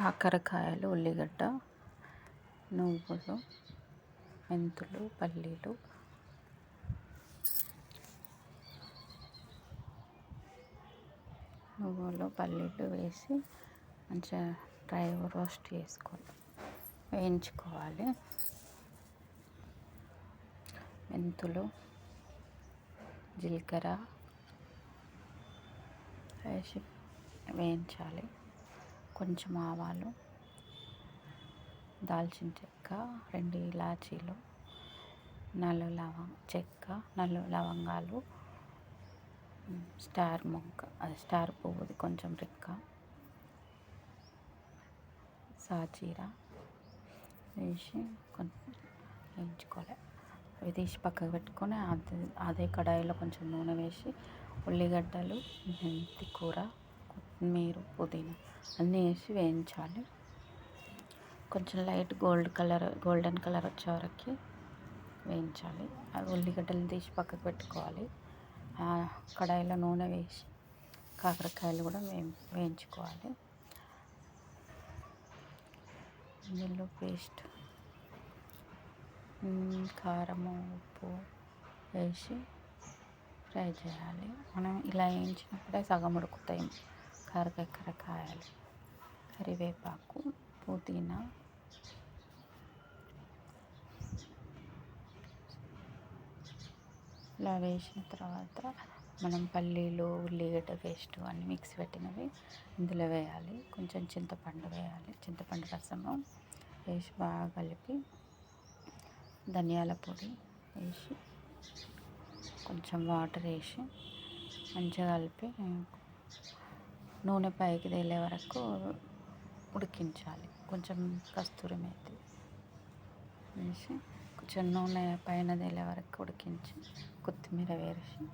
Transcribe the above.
కాకరకాయలు ఉల్లిగడ్డ నువ్వులు మెంతులు పల్లీలు. నువ్వులు పల్లీలు వేసి మంచిగా డ్రై రోస్ట్ చేసుకోవాలి. వేయించుకోవాలి. మెంతులు జీలకర్ర వేసి వేయించాలి. కొంచెం ఆవాలు దాల్చిన చెక్క రెండు ఇలాచీలు నల్ల లవం చెక్క నల్ల లవంగాలు స్టార్ మొగ్గ అది స్టార్ పువ్వుది కొంచెం రెక్క సాజీరా వేసి కొంచెం వేయించుకోవాలి. అవి తీసి పక్కకు పెట్టుకొని అదే అదే కడాయిలో కొంచెం నూనె వేసి ఉల్లిగడ్డలు మెంతి కూర కొత్తిమీర పుదీనా అన్నీ వేసి వేయించాలి. కొంచెం light gold colour golden colour వచ్చే వరకు వేయించాలి. అది ఉల్లిగడ్డలు తీసి పక్కకు పెట్టుకోవాలి. కడాయిలో నూనె వేసి కాకరకాయలు కూడా వే వేయించుకోవాలి. ఇందులో పేస్ట్ కారము ఉప్పు వేసి ఫ్రై చేయాలి. మనం ఇలా వేయించినప్పుడే సగం ఉడుకుతాయి. కారకాయలు కరివేపాకు పుదీనా ఇలా వేసిన తర్వాత మనం పల్లీలు ఉల్లిగడ్డ పేస్ట్ అన్నీ మిక్స్ పెట్టినవి ఇందులో వేయాలి. కొంచెం చింతపండు వేయాలి. చింతపండు రసము వేసి బాగా కలిపి ధనియాల పొడి వేసి కొంచెం వాటర్ వేసి మంచిగా కలిపి నూనె పైకి తేలే వరకు ఉడికించాలి. కొంచెం కస్తూరి మేతి వేసి కొంచెం నూనె పైన తేలే వరకు ఉడికించి కొత్తిమీర వేసి